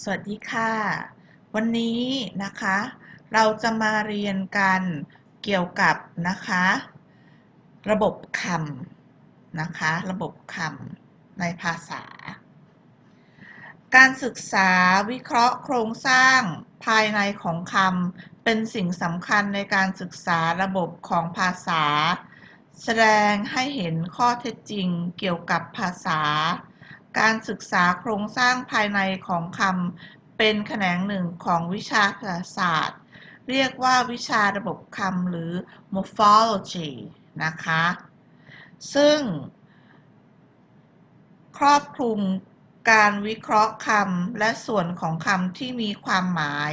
สวัสดีค่ะ วันนี้นะคะ เราจะมาเรียนกันเกี่ยวกับนะคะ ระบบคำนะคะ ระบบคำในภาษา การศึกษาวิเคราะห์โครงสร้างภายในของคำเป็นสิ่งสำคัญในการศึกษาระบบของภาษา แสดงให้เห็นข้อเท็จจริงเกี่ยวกับภาษา การศึกษาโครงสร้างภายในของคำเป็นแขนงหนึ่งของวิชาภาษาศาสตร์ เรียกว่าวิชาระบบคำหรือ morphology นะคะ ซึ่ง ครอบคลุมการวิเคราะห์คำและส่วนของคำที่มีความหมาย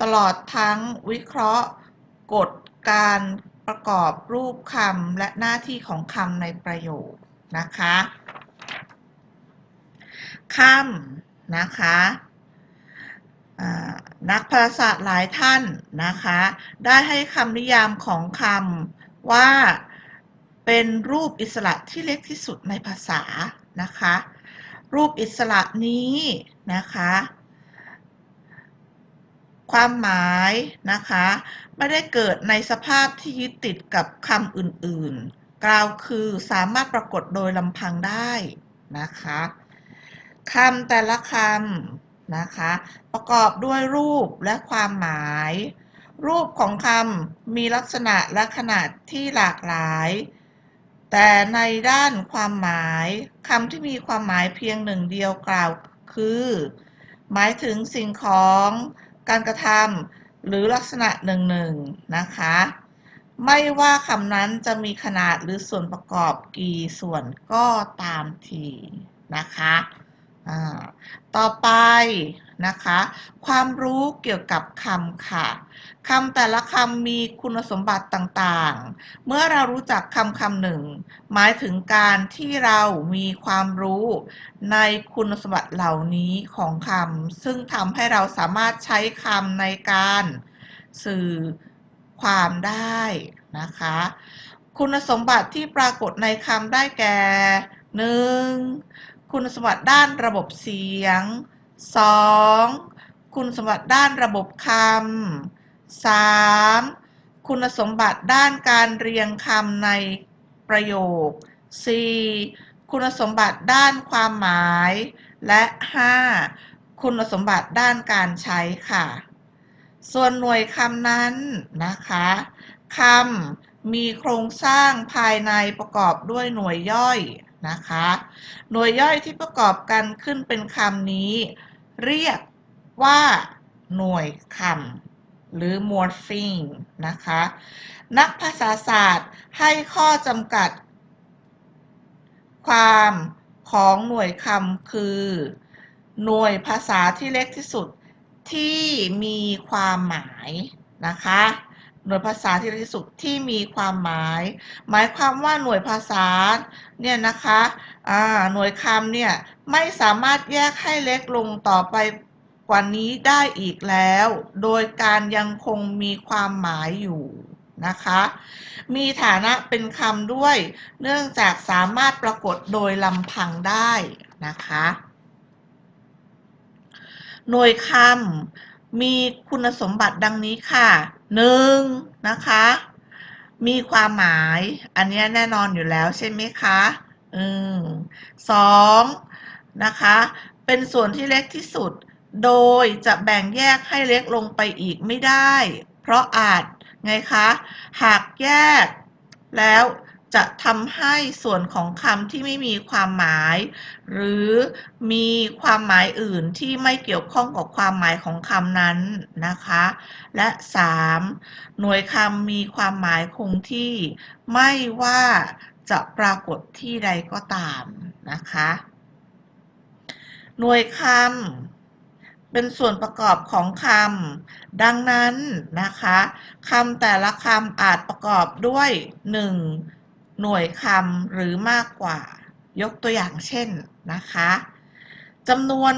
ตลอดทั้งวิเคราะห์กฎการประกอบรูปคำและหน้าที่ของคำในประโยคนะคะ คำนะคะนักภาษาหลายท่านนะคะ ได้ให้คำนิยามของคำว่าเป็นรูปอิสระที่เล็กที่สุดในภาษานะคะ รูปอิสระนี้นะคะ ความหมายนะคะ ไม่ได้เกิดในสภาพที่ยึดติดกับคำอื่นๆ กล่าวคือสามารถปรากฏโดยลำพังได้นะคะ คำแต่ละคำนะคะ ประกอบด้วยรูปและความหมาย รูปของคำมีลักษณะและขนาดที่หลากหลาย แต่ในด้านความหมายคำที่มีความหมายเพียงหนึ่งเดียวกล่าวคือ หมายถึงสิ่งของ การกระทำหรือลักษณะหนึ่งหนึ่งนะคะ ไม่ว่าคำนั้นจะมีขนาดหรือส่วนประกอบกี่ส่วนก็ตามทีนะคะ ต่อไปนะคะ ความรู้เกี่ยวกับคำค่ะคำแต่ละคำมีคุณสมบัติต่างๆ เมื่อเรารู้จักคำคำหนึ่ง หมายถึงการที่เรามีความรู้ในคุณสมบัติเหล่านี้ของคำซึ่งทำให้เราสามารถใช้คำในการสื่อความได้นะคะ คุณสมบัติที่ปรากฏในคำได้แก่หนึ่ง คุณสมบัติด้านระบบเสียง 2. คุณสมบัติด้านระบบคำ 3. คุณสมบัติด้านการเรียงคำในประโยค 4. คุณสมบัติด้านความหมาย และ 5. คุณสมบัติด้านการใช้ค่ะ ส่วนหน่วยคำนั้นนะคะคำมีโครงสร้างภายในประกอบด้วยหน่วยย่อย นะคะ หน่วยย่อยที่ประกอบกันขึ้นเป็นคำนี้ เรียกว่าหน่วยคำหรือ morpheme นะคะ นักภาษาศาสตร์ให้ข้อจำกัด ความของหน่วยคำคือ หน่วยภาษาที่เล็กที่สุดที่มีความหมายนะคะ หน่วยภาษาที่เล็กที่สุดที่มีความหมาย หมายความว่าหน่วยภาษาเนี่ยนะคะหน่วยคำเนี่ยไม่สามารถแยกให้เล็กลงต่อไปกว่านี้ได้อีกแล้ว โดยการยังคงมีความหมายอยู่นะคะ มีฐานะเป็นคำด้วย เนื่องจากสามารถปรากฏโดยลำพังได้นะคะ หน่วยคำมีคุณสมบัติดังนี้ค่ะ หนึ่งนะคะ มีความหมาย อันนี้แน่นอนอยู่แล้วใช่ไหมคะอืมสองนะคะ เป็นส่วนที่เล็กที่สุด โดยจะแบ่งแยกให้เล็กลงไปอีกไม่ได้ เพราะอาจไงคะ หากแยกแล้ว จะทำให้ส่วนของคำที่ไม่มีความหมาย หรือมีความหมายอื่นที่ไม่เกี่ยวข้องกับความหมายของคำนั้นนะคะ และ 3. หน่วยคำมีความหมายคงที่ไม่ว่าจะปรากฏที่ใดก็ตามนะคะ หน่วยคำเป็นส่วนประกอบของคำดังนั้นนะคะคำแต่ละคำอาจประกอบด้วย 1. หน่วยคำหรือมากกว่า ยกตัวอย่างเช่นนะคะจำนวน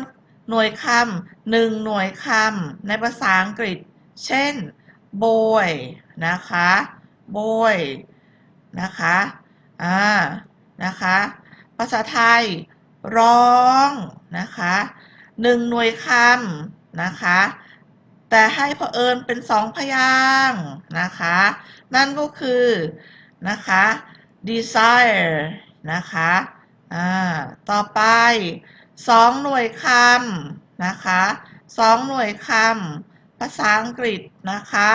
หน่วยคำหนึ่งหน่วยคำในภาษาอังกฤษ เช่น boy นะคะ boy นะคะ อ่า นะคะ ภาษาไทย ร้อง นะคะหนึ่งหน่วยคำนะคะ แต่ให้เผอิญเป็นสองพยางนะคะ นั่นก็คือ นะคะ desire นะคะอ่าต่อไปสองหน่วยคำนะคะสองหน่วยคำภาษาอังกฤษนะคะ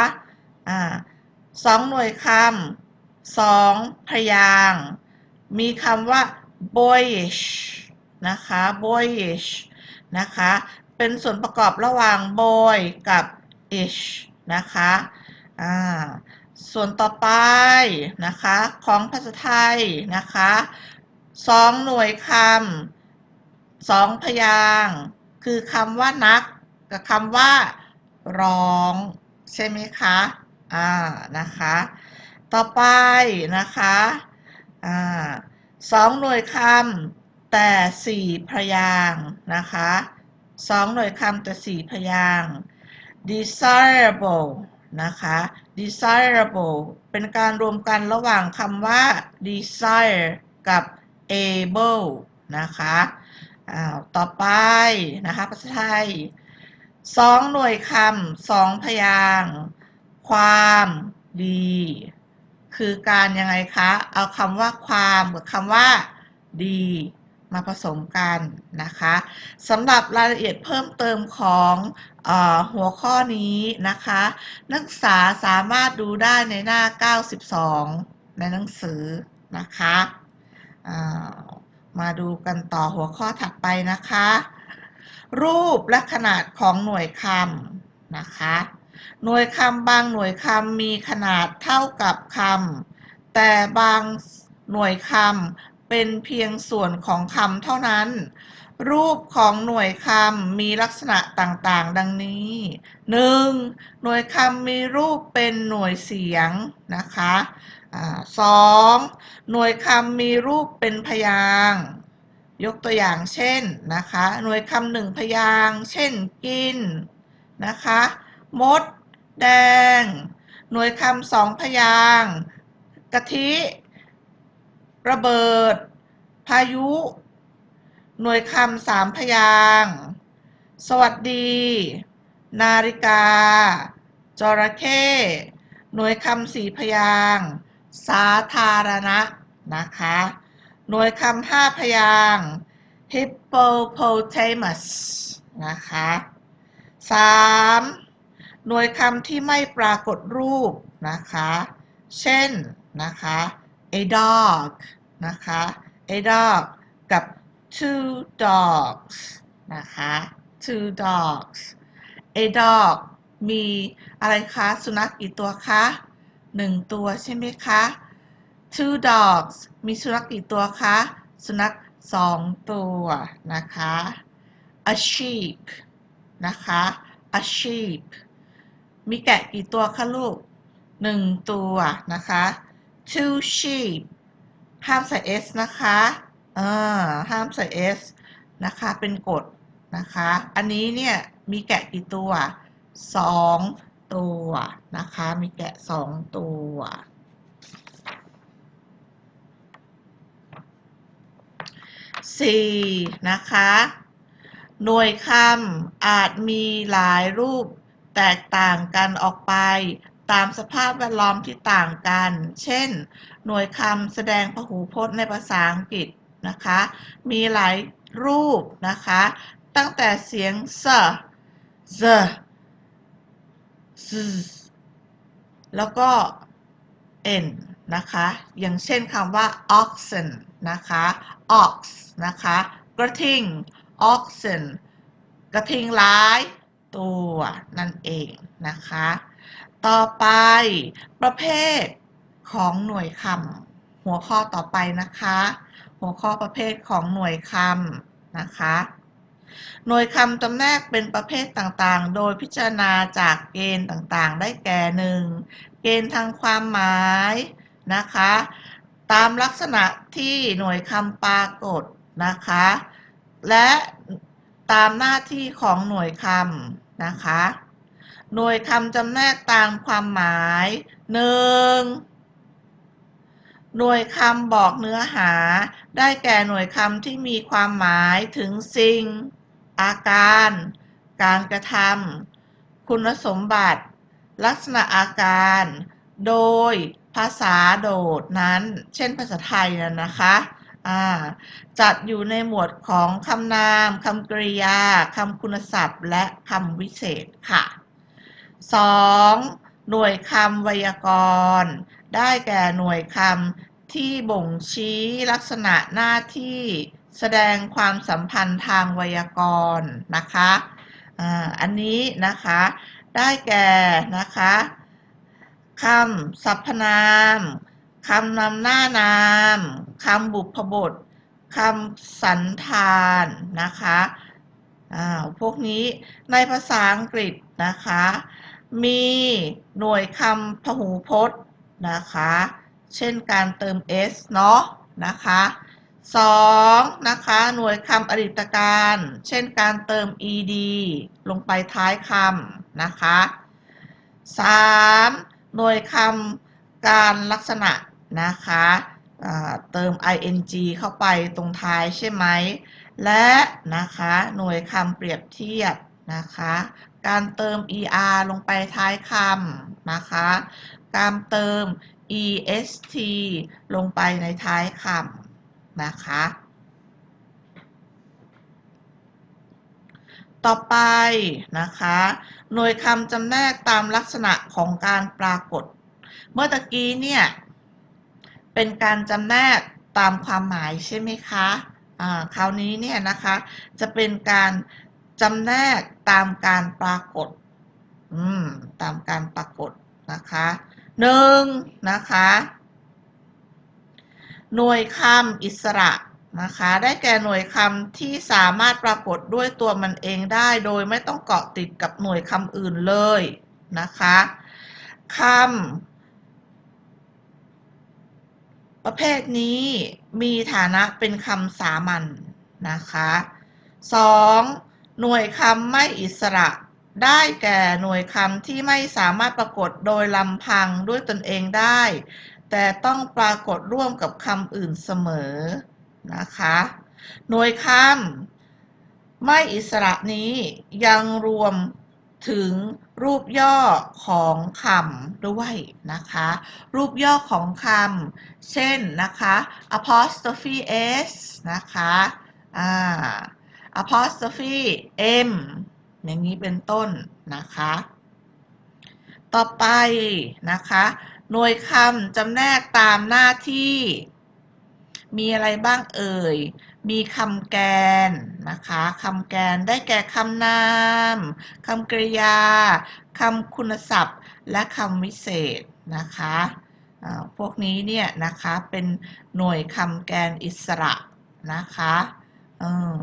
อ่าสองหน่วยคำสองพยางมีคำว่า boyish นะคะ boyish นะคะ เป็นส่วนประกอบระหว่าง boy กับ ish นะคะอ่า ส่วนต่อไปนะคะของภาษาไทยนะคะสองหน่วยคำสองพยางคือคำว่านักกับคำว่าร้อง ใช่ไหมคะอ่านะคะต่อไปนะคะอ่าสองหน่วยคำแต่สี่พยางค์นะคะสองหน่วยคำแต่สี่พยางค์ desirable นะคะ desirable เป็นการรวมกันระหว่างคำว่า desire กับ able นะคะอ้าวต่อไปนะคะภาษาไทยสองหน่วยคำสองพยางค์ความดี คือการยังไงคะ เอาคำว่าความกับคำว่าดี มาผสมกันนะคะสำหรับรายละเอียดเพิ่มเติมของอหัวข้อนี้นะคะ นักศึกษาสามารถดูได้ในหน้า 92 ในหนังสือนะคะามาดูกันต่อหัวข้อถัดไปนะคะ รูปและขนาดของหน่วยคำนะคะ หน่วยคำบางหน่วยคำมีขนาดเท่ากับคำแต่บางหน่วยคำ เป็นเพียงส่วนของคำเท่านั้น รูปของหน่วยคำมีลักษณะต่างๆ ดังนี้ 1. หน่วยคำมีรูปเป็นหน่วยเสียงนะคะอาสองหน่วยคำมีรูปเป็นพยาง ยกตัวอย่างเช่นนะคะ หน่วยคำหนึ่งพยาง เช่นกินนะคะ มด แดง หน่วยคำสองพยาง กะทิ ระเบิด พายุ หน่วยคำสามพยาง สวัสดี นาฬิกา จระเข้ หน่วยคำสี่พยาง สาธารณะนะคะ หน่วยคำห้าพยาง hippopotamus นะคะสามหน่วยคำที่ไม่ปรากฏรูปนะคะ เช่นนะคะ a dog นะคะ a dog กับ two dogs นะคะ two dogs a dog มีอะไรคะสุนัขกี่ตัวคะหนึ่งตัวใช่ไหมคะ two dogs มีสุนัขกี่ตัวคะ สุนัขสองตัวนะคะ a sheep นะคะ a sheep มีแกะกี่ตัวคะลูกหนึ่งตัวนะคะ two sheep ห้ามใส่ s นะคะเออห้ามใส่ s นะคะ เป็นกฎนะคะ อันนี้เนี่ยมีแกะกี่ตัวสองตัวนะคะ มีแกะสองตัวสี่นะคะ หน่วยคำอาจมีหลายรูปแตกต่างกันออกไป ตามสภาพแวดล้อมที่ต่างกัน เช่น หน่วยคำแสดงพหูพจน์ในภาษาอังกฤษนะคะ มีหลายรูปนะคะ ตั้งแต่เสียง s the z แล้วก็ n นะคะ อย่างเช่นคำว่า oxen นะคะ ox นะคะ กระทิง oxen กระทิงหลายตัวนั่นเองนะคะ ต่อไปประเภทของหน่วยคำหัวข้อต่อไปนะคะ หัวข้อประเภทของหน่วยคำนะคะ หน่วยคำจำแนกเป็นประเภทต่างๆ โดยพิจารณาจากเกณฑ์ต่างๆ ได้แก่หนึ่งเกณฑ์ทางความหมายนะคะ ตามลักษณะที่หน่วยคำปรากฏนะคะ และตามหน้าที่ของหน่วยคำนะคะ หน่วยคำจำแนกตามความหมายหนึ่งหน่วยคำบอกเนื้อหา ได้แก่หน่วยคำที่มีความหมายถึงสิ่ง อาการ การกระทำคุณสมบัติ ลักษณะอาการ โดยภาษาโดดนั้น เช่นภาษาไทยนะคะจัดอยู่ในหมวดของคำนาม คำกริยา คำคุณศัพท์ และคำวิเศษค่ะ 2. หน่วยคำไวยากรณ์ ได้แก่หน่วยคำที่บ่งชี้ลักษณะหน้าที่แสดงความสัมพันธ์ทางไวยากรณ์นะคะอันนี้นะคะ ได้แก่นะคะคำสรรพนามคำนำหน้านามคำบุพบทคำสันธานนะคะอ่าพวกนี้ในภาษาอังกฤษนะคะ มีหน่วยคำพหูพจน์นะคะ เช่นการเติม s เนาะนะคะสองนะคะหน่วยคำอริตการ เช่นการเติม ed ลงไปท้ายคำนะคะสามหน่วยคำการลักษณะนะคะเติม ing เข้าไปตรงท้ายใช่ไหม และนะคะหน่วยคำเปรียบเทียบนะคะ การเติม er ลงไปท้ายคำนะคะ การเติม est ลงไปในท้ายคำนะคะ ต่อไปนะคะ หน่วยคำจำแนกตามลักษณะของการปรากฏ เมื่อตะกี้เนี่ย เป็นการจำแนกตามความหมายใช่ไหมคะ อ่า คราวนี้เนี่ยนะคะ จะเป็นการ จำแนกตามการปรากฏ อืม ตามการปรากฏนะคะหนึ่งนะคะ หน่วยคำอิสระนะคะ ได้แก่หน่วยคำที่สามารถปรากฏด้วยตัวมันเองได้โดยไม่ต้องเกาะติดกับหน่วยคำอื่นเลยนะคะคำประเภทนี้มีฐานะเป็นคำสามัญนนะคะสอง หน่วยคำไม่อิสระ ได้แก่หน่วยคำที่ไม่สามารถปรากฏโดยลำพังด้วยตนเองได้ แต่ต้องปรากฏร่วมกับคำอื่นเสมอนะคะ หน่วยคำไม่อิสระนี้ยังรวมถึงรูปย่อของคำด้วยนะคะ รูปย่อของคำเช่นนะคะ apostrophe s นะคะ อ่า apostrophe m อย่างนี้เป็นต้นนะคะ ต่อไปนะคะ หน่วยคำจำแนกตามหน้าที่ มีอะไรบ้างเอ่ย มีคำแกนนะคะคำแกนได้แก่คำนามคำกริยาคำคุณศัพท์ และคำวิเศษนะคะพวกนี้เนี่ยนะคะเป็นหน่วยคำแกนอิสระนะคะ ออ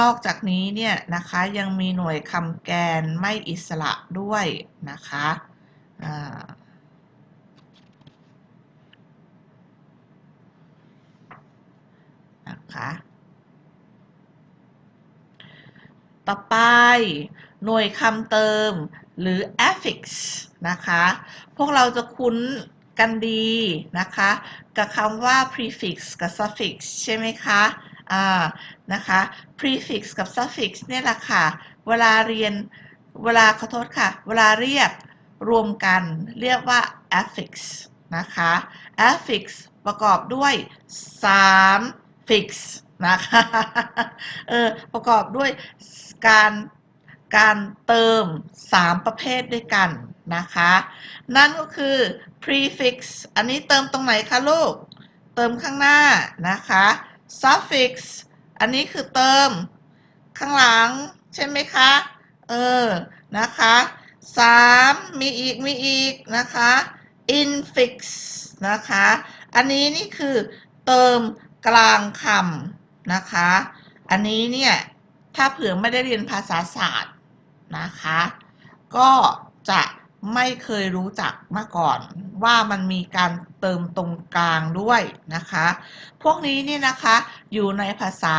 นอกจากนี้เนี่ยนะคะยังมีหน่วยคำแกนไม่อิสระด้วยนะคะนะคะต่อไปหน่วยคำเติมหรือ affix นะคะ พวกเราจะคุ้นกันดีนะคะ กับคำว่า prefix กับ suffix ใช่ไหมคะ อ่านะคะ prefix กับ suffix เนี่ยแหละค่ะ เวลาเรียนเวลาขอโทษค่ะ เวลาเรียกรวมกันเรียกว่า affix นะคะ affix ประกอบด้วย3 fix นะคะเออประกอบด้วยการการเติม 3 ประเภทด้วยกันนะคะ นั่นก็คือ prefix อันนี้เติมตรงไหนคะลูก เติมข้างหน้านะคะ suffix อันนี้คือเติม ข้างหลัง ใช่ไหมคะ เออ นะคะสามมีอีก มีอีก นะคะ infix นะคะ อันนี้นี่คือเติมกลางคำนะคะ อันนี้เนี่ย ถ้าเผื่อไม่ได้เรียนภาษาศาสตร์นะคะ ก็จะ ไม่เคยรู้จักมาก่อน ว่ามันมีการเติมตรงกลางด้วยนะคะ พวกนี้นี่นะคะอยู่ในภาษา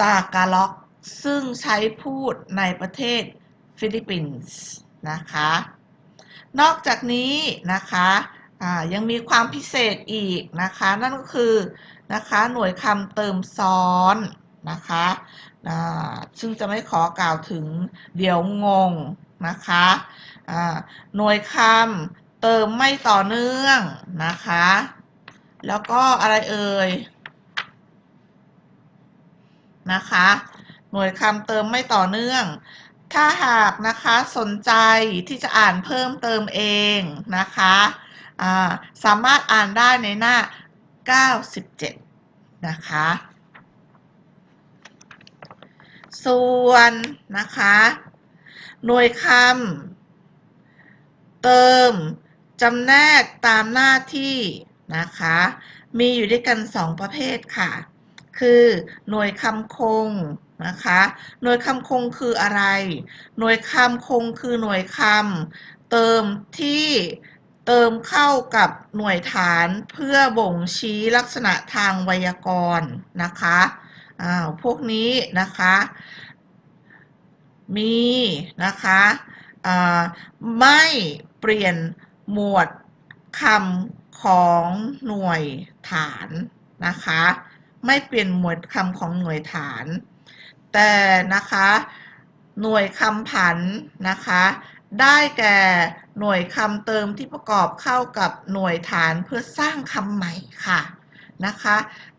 ตากาล็อก ซึ่งใช้พูดในประเทศฟิลิปปินส์นะคะ นอกจากนี้นะคะยังมีความพิเศษอีกนะคะ นั่นก็คือนะคะหน่วยคำเติมซ้อนนะคะ อ่าซึ่งจะไม่ขอกล่าวถึงเดี๋ยวงงนะคะหน่วยคำเติมไม่ต่อเนื่องนะคะ แล้วก็อะไรเอ่ยนะคะ หน่วยคำเติมไม่ต่อเนื่อง ถ้าหากนะคะสนใจที่จะอ่านเพิ่มเติมเองนะคะสามารถอ่านได้ในหน้า 97 นะคะ ส่วนนะคะ หน่วยคำเติมจำแนกตามหน้าที่นะคะ มีอยู่ด้วยกัน2ประเภทค่ะ คือหน่วยคำคงนะคะ หน่วยคำคงคืออะไร หน่วยคำคงคือหน่วยคำเติมที่เติมเข้ากับหน่วยฐานเพื่อบ่งชี้ลักษณะทางไวยากรณ์นะคะ อ่าพวกนี้นะคะ มีนะคะไม่เปลี่ยนหมวดคำของหน่วยฐานนะคะ ไม่เปลี่ยนหมวดคำของหน่วยฐาน แต่นะคะหน่วยคำผันนะคะ ได้แก่หน่วยคำเติมที่ประกอบเข้ากับหน่วยฐานเพื่อสร้างคำใหม่ค่ะนะคะ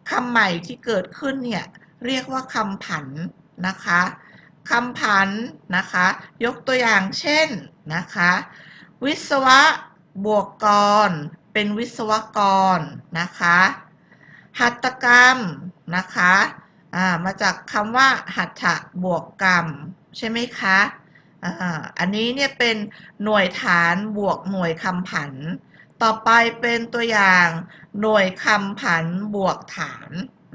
คำใหม่ที่เกิดขึ้นเนี่ย เรียกว่าคำผันนะคะคำผันนะคะ ยกตัวอย่างเช่นนะคะ วิศวะบวกกร เป็นวิศวกรนะคะ หัตถกรรมนะคะอ่ามาจากคำว่า หัตถบวกกรรม ใช่ไหมคะอ่าอันนี้เนี่ยเป็นหน่วยฐานบวกหน่วยคำผัน ต่อไปเป็นตัวอย่างหน่วยคำผันบวกฐาน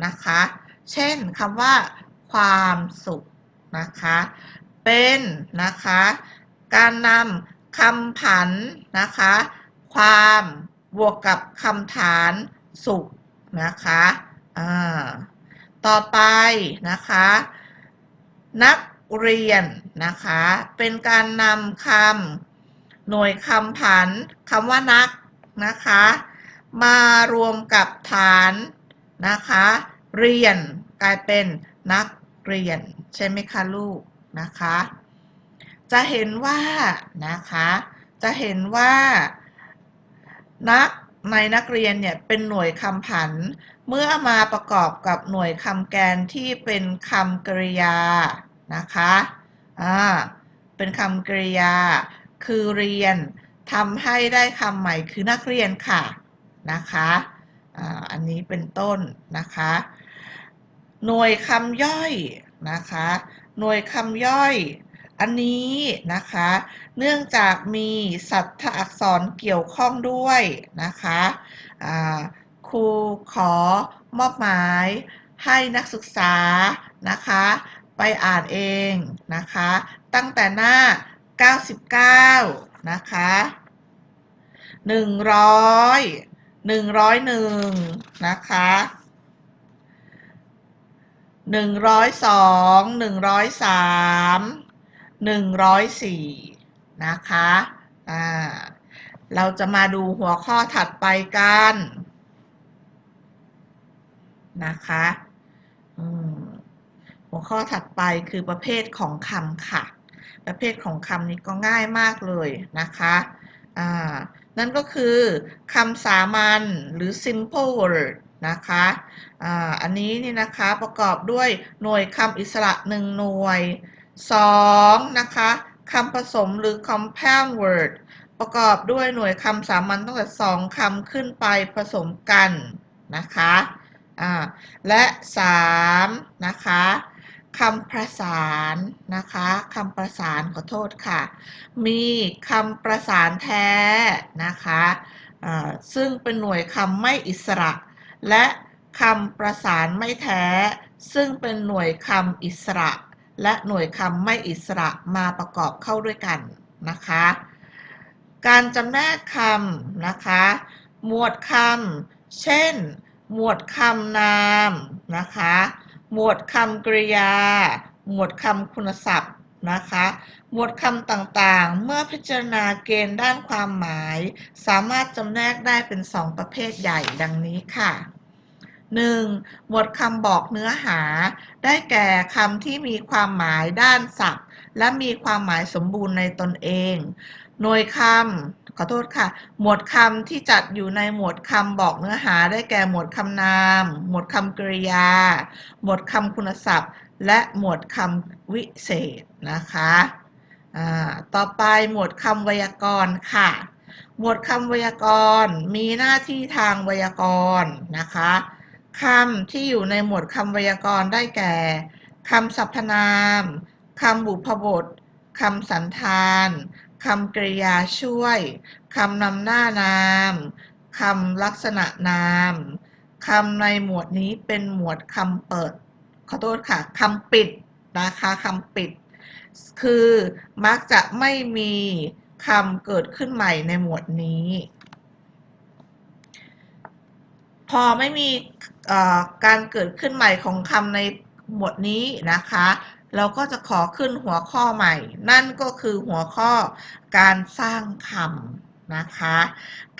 นะคะ เช่นคำว่า ความสุขนะคะ เป็นนะคะ การนำคำผันนะคะ ความบวกกับคำฐานสุขนะคะอ่าต่อไปนะคะ นักเรียนนะคะ เป็นการนำคำหน่วยคำผันคำว่านักนะคะ มารวมกับฐานนะคะ เรียน กลายเป็นนักเรียน ใช่ไหมคะลูกนะคะ จะเห็นว่านะคะ จะเห็นว่านักในนักเรียนเนี่ยเป็นหน่วยคำผัน เมื่อมาประกอบกับหน่วยคำแกนที่เป็นคำกริยานะคะอ่าเป็นคำกริยา คือเรียนทำให้ได้คำใหม่คือนักเรียนค่ะนะคะอ่าอันนี้เป็นต้นนะคะ หน่วยคำย่อยนะคะ หน่วยคำย่อยอันนี้นะคะ เนื่องจากมีสัตถอักษรเกี่ยวข้องด้วยนะคะครูขอมอบหมายให้นักศึกษานะคะ ไปอ่านเองนะคะ ตั้งแต่หน้า 99 นะคะ 100 101 นะคะ หนึ่งร้อยสองหนึ่งร้อยสามหนึ่งร้อยสี่นะคะอ่าเราจะมาดูหัวข้อถัดไปกันนะคะหัวข้อถัดไปคือประเภทของคำค่ะ ประเภทของคำนี้ก็ง่ายมากเลยนะคะนั่นก็คือคำสามัญหรือ simple word นะคะอันนี้นี่นะคะประกอบด้วยหน่วยคำอิสระหนึ่งหน่วยสองนะคะคำผสมหรือ compound word ประกอบด้วยหน่วยคำสามัญตั้งแต่สองคำขึ้นไปผสมกันนะคะและสามนะคะคำประสานนะคะคำประสานขอโทษค่ะ มีคำประสานแท้นะคะซึ่งเป็นหน่วยคำไม่อิสระ และคำประสานไม่แท้ ซึ่งเป็นหน่วยคำอิสระ และหน่วยคำไม่อิสระมาประกอบเข้าด้วยกันนะคะ การจำแนกคำนะคะ หมวดคำเช่น หมวดคำนามนะคะ หมวดคำกริยา หมวดคำคุณศัพท์ นะคะ หมวดคำต่างๆ เมื่อพิจารณาเกณฑ์ด้านความหมาย สามารถจำแนกได้เป็นสองประเภทใหญ่ดังนี้ค่ะ 1. หมวดคำบอกเนื้อหา ได้แก่คำที่มีความหมายด้านศัพท์ และมีความหมายสมบูรณ์ในตนเอง หน่วยคำขอโทษค่ะ หมวดคำที่จัดอยู่ในหมวดคำบอกเนื้อหา ได้แก่หมวดคำนาม หมวดคำกริยา หมวดคำคุณศัพท์ และหมวดคำวิเศษนะคะต่อไปหมวดคำไวยากรณ์ค่ะ หมวดคำไวยากรณ์มีหน้าที่ทางไวยากรณ์นะคะคำที่อยู่ในหมวดคำไวยากรณ์ได้แก่คำสรรพนามคำบุพบทคำสันธานคำกริยาช่วยคำนำหน้านามคำลักษณะนามคำในหมวดนี้เป็นหมวดคำเปิด ขอโทษค่ะคำปิดนะคะคำปิด คือมักจะไม่มีคำเกิดขึ้นใหม่ในหมวดนี้ พอไม่มีการเกิดขึ้นใหม่ของคำในหมวดนี้นะคะ เราก็จะขอขึ้นหัวข้อใหม่ นั่นก็คือหัวข้อการสร้างคำ นะคะ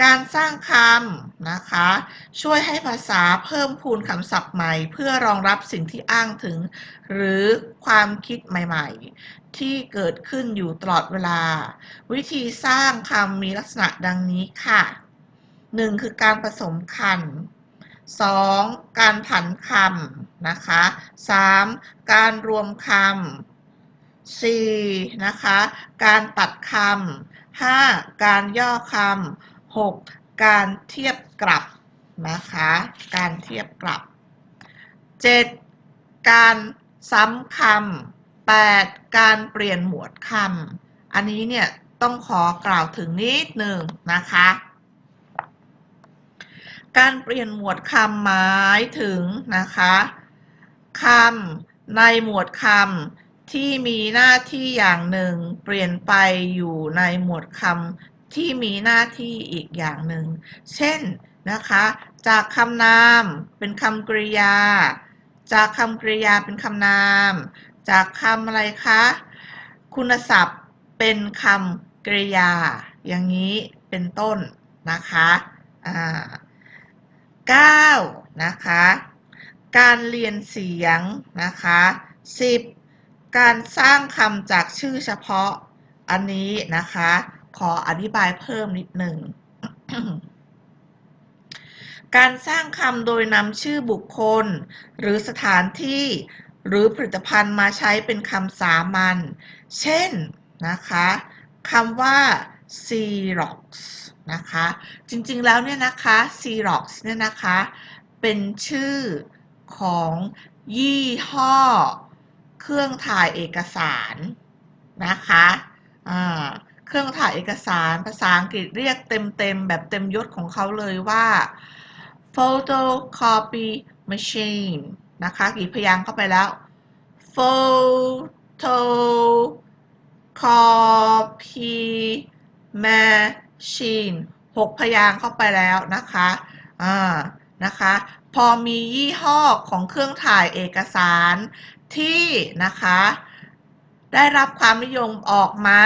การสร้างคำนะคะ ช่วยให้ภาษาเพิ่มพูนคำศัพท์ใหม่ เพื่อรองรับสิ่งที่อ้างถึง หรือความคิดใหม่ ๆ ที่เกิดขึ้นอยู่ตลอดเวลา วิธีสร้างคำมีลักษณะดังนี้ค่ะ 1. คือการผสมคัน 2. การผันคำนะคะ 3. การรวมคำ 4. นะคะ การตัดคำ 5. การย่อคำ 6. การเทียบกลับนะคะ การเทียบกลับ 7. การซ้ำคำ 8. การเปลี่ยนหมวดคำ อันนี้เนี่ยต้องขอกล่าวถึงนิดหนึ่งนะคะ การเปลี่ยนหมวดคำหมายถึงนะคะคำในหมวดคำ ที่มีหน้าที่อย่างหนึ่ง เปลี่ยนไปอยู่ในหมวดคำที่มีหน้าที่อีกอย่างหนึ่ง เช่นนะคะ จากคำนามเป็นคำกริยา จากคำกริยาเป็นคำนาม จากคำอะไรคะ คุณศัพท์เป็นคำกริยา อย่างนี้เป็นต้นนะคะอ่า 9. นะคะ การเรียนเสียงนะคะ 10. การสร้างคำจากชื่อเฉพาะอันนี้นะคะ ขออธิบายเพิ่มนิดหนึ่ง การสร้างคำโดยนำชื่อบุคคล หรือสถานที่ หรือผลิตภัณฑ์มาใช้เป็นคำสามัญ เช่นนะคะคำว่า Xerox นะคะ จริงๆแล้วเนี่ยนะคะ Xerox เนี่ยนะคะ เป็นชื่อของยี่ห้อ เครื่องถ่ายเอกสารนะคะเครื่องถ่ายเอกสารภาษาอังกฤษเรียกเต็มๆแบบเต็มยศของเขาเลยว่า photocopy machine นะคะกี่พยางค์เข้าไปแล้ว photocopy machine หกพยางค์เข้าไปแล้วนะคะอ่านะคะ พอมียี่ห้อของเครื่องถ่ายเอกสาร ที่นะคะได้รับความนิยมออกมา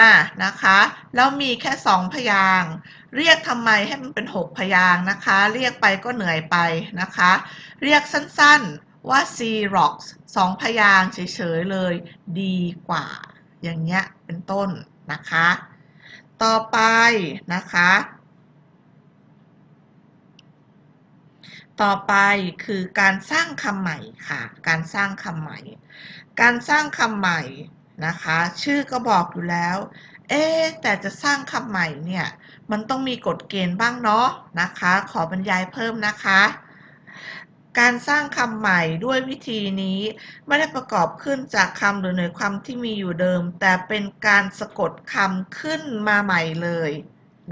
นะคะแล้วมีแค่สองพยางเรียกทำไมให้มันเป็นหกพยางนะคะ เรียกไปก็เหนื่อยไปนะคะ เรียกสั้นๆว่า Xerox สองพยางเฉยๆเลยดีกว่า อย่างเงี้ยเป็นต้นนะคะ ต่อไปนะคะ ต่อไปคือการสร้างคำใหม่ค่ะ การสร้างคำใหม่ การสร้างคำใหม่นะคะ ชื่อก็บอกอยู่แล้ว เอ๊แต่จะสร้างคำใหม่เนี่ยมันต้องมีกฎเกณฑ์บ้างเนาะนะคะ ขอบรรยายเพิ่มนะคะ การสร้างคำใหม่ด้วยวิธีนี้ ไม่ได้ประกอบขึ้นจากคำหรือหน่วยความที่มีอยู่เดิม แต่เป็นการสะกดคำขึ้นมาใหม่เลย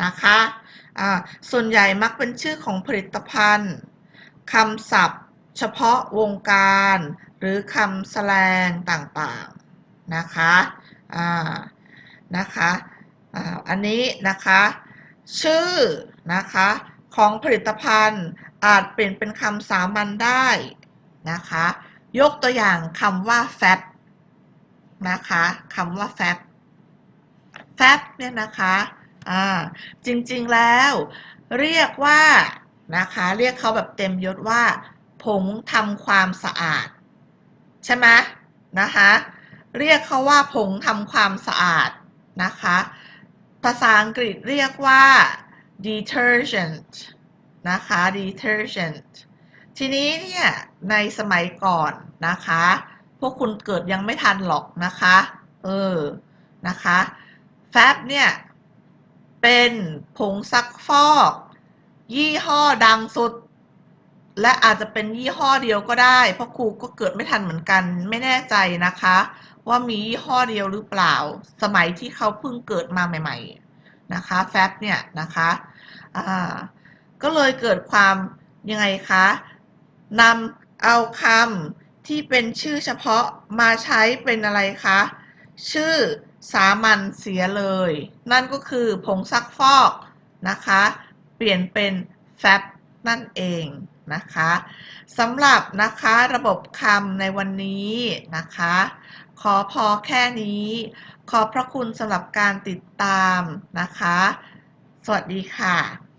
นะคะอ่าส่วนใหญ่มักเป็นชื่อของผลิตภัณฑ์ คำศัพท์ เฉพาะวงการ หรือคำแสลงต่างๆนะคะอ่านะคะอ่าอันนี้นะคะชื่อนะคะของผลิตภัณฑ์อาจเปลี่ยนเป็นคำสามัญได้นะคะยกตัวอย่างคำว่า fat นะคะคำว่า fat fat เนี่ยนะคะอ่าจริงๆแล้วเรียกว่า นะคะ เรียกเขาแบบเต็มยศว่า ผงทำความสะอาด ใช่ไหมนะคะ เรียกเขาว่าผงทำความสะอาดนะคะ ภาษาอังกฤษเรียกว่า detergent นะคะ detergent ทีนี้เนี่ยในสมัยก่อนนะคะ พวกคุณเกิดยังไม่ทันหรอกนะคะ เออ นะคะ แฟบเนี่ย เป็นผงซักฟอก ยี่ห้อดังสุด และอาจจะเป็นยี่ห้อเดียวก็ได้ เพราะครูก็เกิดไม่ทันเหมือนกันไม่แน่ใจนะคะ ว่ามียี่ห้อเดียวหรือเปล่า สมัยที่เขาเพิ่งเกิดมาใหม่ ๆ นะคะแฟบเนี่ยนะคะอ่าก็เลยเกิดความยังไงคะนำเอาคำที่เป็นชื่อเฉพาะมาใช้เป็นอะไรคะชื่อสามัญเสียเลย นั่นก็คือผงซักฟอกนะคะ เปลี่ยนเป็นแฟบนั่นเองนะคะสำหรับนะคะระบบคำในวันนี้นะคะ ขอพอแค่นี้ ขอบพระคุณสำหรับการติดตามนะคะ สวัสดีค่ะ